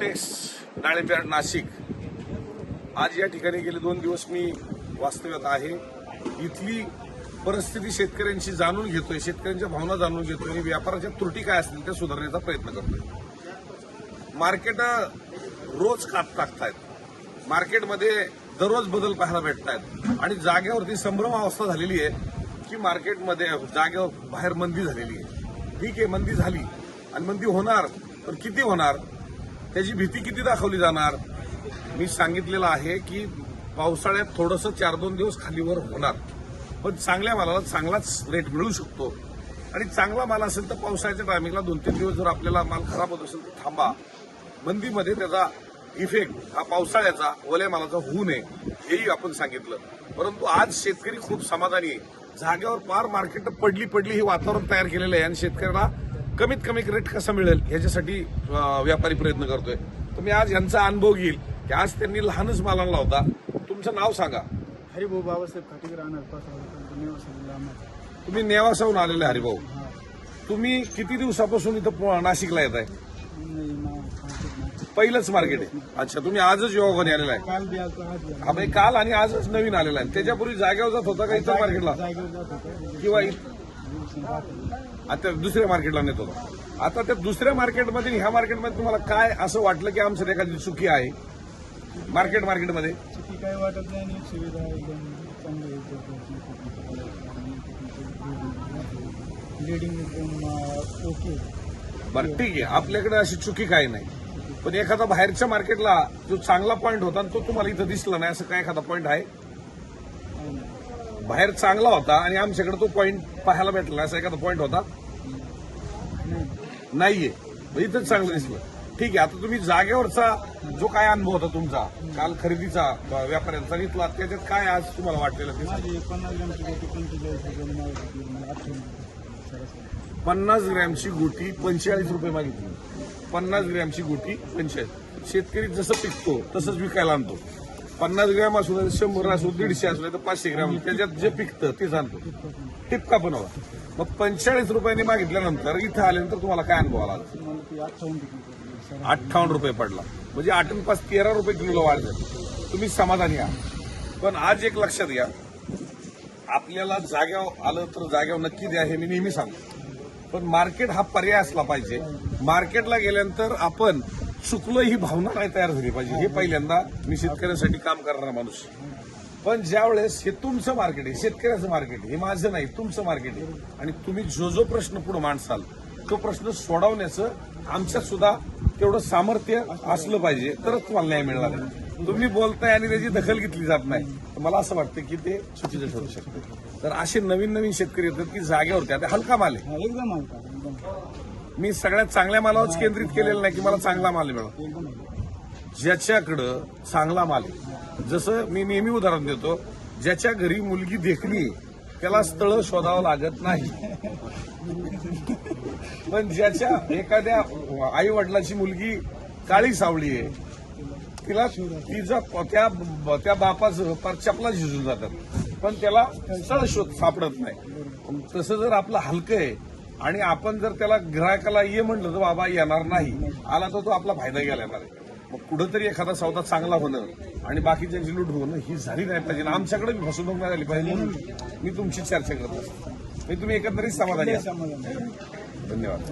ॲग्रोटेक्स डाळिंब्याड नाशिक. आज या ठिकाणी गेले दोन दिवस मी वास्तव्यात आहे. इथली परिस्थिती शेतकऱ्यांची जाणून घेतोय शेतकऱ्यांच्या भावना जाणून घेतोय आणि व्यापाराच्या त्रुटी काय असतील त्या सुधारण्याचा प्रयत्न करतोय. मार्केट रोज काप टाकतायत. मार्केटमध्ये दररोज बदल पाहायला भेटत आहेत आणि जागेवरती संभ्रम अवस्था झालेली आहे की मार्केटमध्ये जागेवर बाहेर मंदी झालेली आहे. ठीक आहे मंदी झाली आणि मंदी होणार पण किती होणार? त्याची भीती किती दाखवली जाणार? मी सांगितलेलं आहे की पावसाळ्यात थोडंसं चार दोन दिवस खालीवर होणार. पण चांगल्या मालाला चांगलाच रेट मिळू शकतो. आणि चांगला माल असेल तर पावसाळ्याच्या टायमिंगला दोन तीन दिवस जर आपल्याला माल खराब होत असेल तर थांबा. मंदीमध्ये त्याचा इफेक्ट हा पावसाळ्याचा ओल्या मालाचा होऊ नये हेही आपण सांगितलं. परंतु आज शेतकरी खूप समाधानी आहे. जागेवर पार मार्केट पडली पडली हे वातावरण तयार केलेलं आहे आणि शेतकऱ्याला कमीत कमी रेट कसा मिळेल याच्यासाठी अं, व्यापारी प्रयत्न करतोय. तर मी आज यांचा अनुभव घेईल की आज त्यांनी लहानच माल आणला होता तुमचं नाव सांगा. हरिभाऊ बाबासाहेब खाटीकर राहणार तुम्ही नेवासाहून आलेले हरिभाऊ. तुम्ही किती दिवसापासून इथं नाशिकला येत आहे पहिलंच मार्केट आहे. अच्छा तुम्ही आजच योगाने आलेला आहे. हा म्हणजे काल आणि आजच नवीन आलेला आहे. त्याच्यापूर्वी जागेवर जात होता का इतर मार्केटला? किंवा आता दुसऱ्या मार्केटला नेत होता. आता त्या दुसऱ्या मार्केटमध्ये ह्या मार्केटमध्ये तुम्हाला काय असं वाटलं की आमचं एखादी चुकी आहे? मार्केट मार्केटमध्ये? चुकी काही वाटत नाही सुविधा एकदम चांगली लिडिंग एकदम ओके बरं ठीक आहे. आपल्याकडे अशी चुकी काही नाही. पण एखादा बाहेरच्या मार्केटला जो चांगला पॉईंट होता आणि तो तुम्हाला इथं दिसला नाही असं काय एखादा पॉईंट आहे? बाहेर चांगला होता आणि आमच्याकडे तो पॉईंट पाहायला भेटला असा एखादा पॉईंट होता. नाहीये. इथंच चांगलं दिसलं. ठीक आहे आता तुम्ही जागेवरचा जो काय अनुभव होता तुमचा काल खरेदीचा व्यापाऱ्यांचा घेतला त्याच्यात काय आज तुम्हाला वाटलेलं पन्नास ग्रॅमची गोटी पंचेचाळीस रुपये मागितली. पन्नास ग्रॅमची गोटी पंचेचाळीस. शेतकरी जसं पिकतो तसंच विकायला आणतो. पन्नास ग्रॅम असू दे शंभर असू दीडशे असू दे तर पाचशे ग्रॅम. त्याच्यात जे पिकतं ते सांगतो. टिपका बनवा मग पंचेचाळीस रुपयांनी मागितल्यानंतर इथं आल्यानंतर तुम्हाला काय अनुभव आला? अठ्ठावन्न रुपये पडला. म्हणजे आठ पाच तेरा रुपये किलोला वाढ झाली. तुम्ही समाधानी आहात. पण आज एक लक्षात घ्या. आपल्याला जाग्यावर आलं तर जाग्यावर नक्की द्या हे मी नेहमी सांगतो. पण मार्केट हा पर्याय असला पाहिजे. मार्केटला गेल्यानंतर आपण चुकलं ही भावना नाही तयार झाली पाहिजे. हे पहिल्यांदा मी शेतकऱ्यांसाठी काम करणारा माणूस पण ज्या वेळेस हे तुमचं मार्केट आहे शेतकऱ्याचं मार्केट आहे हे माझं नाही तुमचं मार्केट आहे आणि तुम्ही जो जो प्रश्न पुढे मांडसाल तो प्रश्न सोडवण्याचं आमच्यात सुद्धा तेवढं सामर्थ्य असलं पाहिजे. तरच तुम्हाला न्याय मिळणार आहे. तुम्ही बोलताय आणि त्याची दखल घेतली जात नाही. तर मला असं वाटतं की ते चुकीचं ठरू शकतं. तर असे नवीन नवीन शेतकरी येतात की जागेवरती आता हलका माल आहे. एकदम हलका मी सगळ्यात चांगल्या मालावरच केंद्रित केलेलं नाही की मला चांगला माल मिळाला. ज्याच्याकडं चांगला माल आहे. जसं मी नेहमी उदाहरण देतो ज्याच्या घरी मुलगी देखली त्याला स्थळ शोधावं लागत नाही. पण ज्याच्या एखाद्या आई वडिलाची मुलगी काळी सावळी आहे तिला तिचा त्या त्या बापाचं पार चपला झिजून जातात. पण त्याला स्थळ शोध सापडत नाही. तसं जर आपलं हलकं आहे आणि आपण जर त्याला ग्राहकाला ये म्हणलं तर बाबा येणार नाही. आला तर तो आपला फायदा घ्यायला येणार आहे. मग कुठंतरी एखादा सौदा चांगला होणं आणि बाकीच्यांची लूट होणं ही झाली नाही पाहिजे. आमच्याकडे फसवणूक नाही झाली पाहिजे. म्हणून मी तुमची चर्चा करत असतो. तुम्ही एकंदरीत. समाधान धन्यवाद.